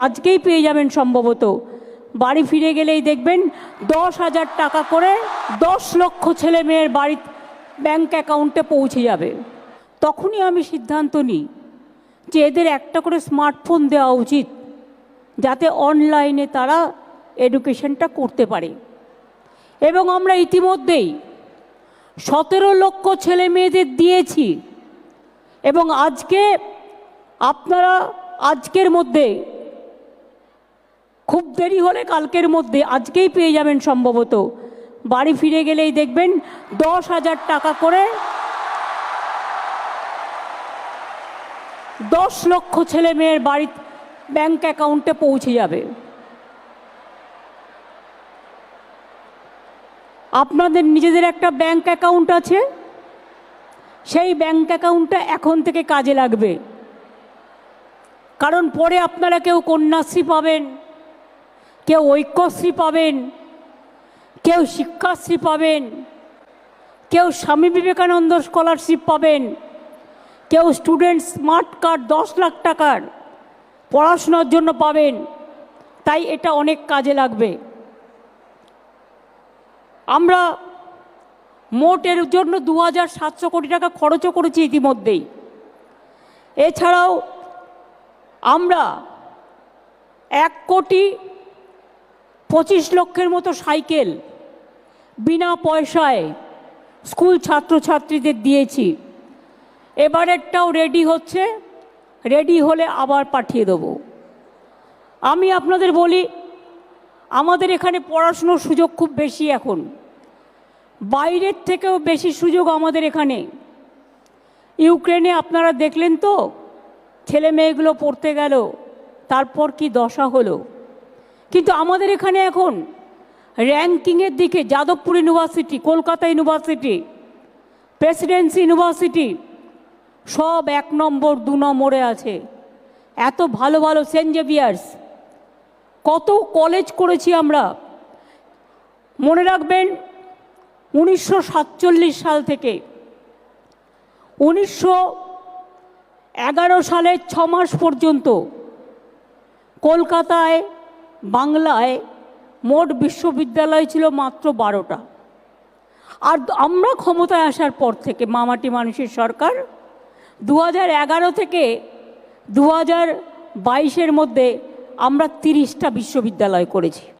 আজকেই পেয়ে যাবেন সম্ভবত। বাড়ি ফিরে গেলেই দেখবেন দশ হাজার টাকা করে দশ লক্ষ ছেলে মেয়ের বাড়ি ব্যাংক অ্যাকাউন্টে পৌঁছে যাবে। তখনই আমি সিদ্ধান্ত নিই যে এদের একটা করে স্মার্টফোন দেওয়া উচিত, যাতে অনলাইনে তারা এডুকেশনটা করতে পারে। এবং আমরা ইতিমধ্যেই সতেরো লক্ষ ছেলে মেয়েদের দিয়েছি। এবং আজকে আপনারা, আজকের মধ্যে খুব দেরি হলে কালকের মধ্যে আজকেই পেয়ে যাবেন সম্ভবত। বাড়ি ফিরে গেলেই দেখবেন দশ হাজার টাকা করে দশ লক্ষ ছেলে মেয়ের বাড়ি ব্যাংক অ্যাকাউন্টে পৌঁছে যাবে। আপনাদের নিজেদের একটা ব্যাংক অ্যাকাউন্ট আছে? সেই ব্যাংক অ্যাকাউন্টটা এখন থেকে কাজে লাগবে। কারণ পরে আপনারা কেউ কন্যাশ্রী পাবেন। কেউ ঐক্যশ্রী পাবেন, কেউ শিক্ষাশ্রী পাবেন, কেউ স্বামী বিবেকানন্দ স্কলারশিপ পাবেন, কেউ স্টুডেন্ট স্মার্ট কার্ড দশ লাখ টাকার পড়াশোনার জন্য পাবেন, তাই এটা অনেক কাজে লাগবে। আমরা মোট এর জন্য দু হাজার সাতশো কোটি টাকা খরচও করেছি ইতিমধ্যেই। এছাড়াও আমরা এক কোটি পঁচিশ লক্ষের মতো সাইকেল বিনা পয়সায় স্কুল ছাত্রছাত্রীদের দিয়েছি। এবারেরটাও রেডি হচ্ছে, রেডি হলে আবার পাঠিয়ে দেবো। আমি আপনাদের বলি, আমাদের এখানে পড়াশুনোর সুযোগ খুব বেশি এখন। বাইরের থেকেও বেশি সুযোগ আমাদের এখানে। ইউক্রেনে আপনারা দেখলেন তো ছেলে মেয়েগুলো পড়তে গেল, তারপর কি দশা হলো? কিন্তু আমাদের এখানে এখন র্যাঙ্কিংয়ের দিকে Jadavpur university Kolkata university presidency university সব এক নম্বর, দু নম্বরে আছে। এত ভালো ভালো সেন্ট জেভিয়ার্স কত কলেজ করেছি আমরা। মনে রাখবেন, উনিশশো সাতচল্লিশ সাল থেকে। উনিশশো এগারো সালের ছ মাস পর্যন্ত কলকাতায় বাংলায় মোট বিশ্ববিদ্যালয় ছিল মাত্র বারোটা। আর আমরা ক্ষমতায় আসার পর থেকে মামাটি মানুষের সরকার দু এগারো থেকে দু হাজার বাইশের মধ্যে আমরা তিরিশটা বিশ্ববিদ্যালয় করেছি।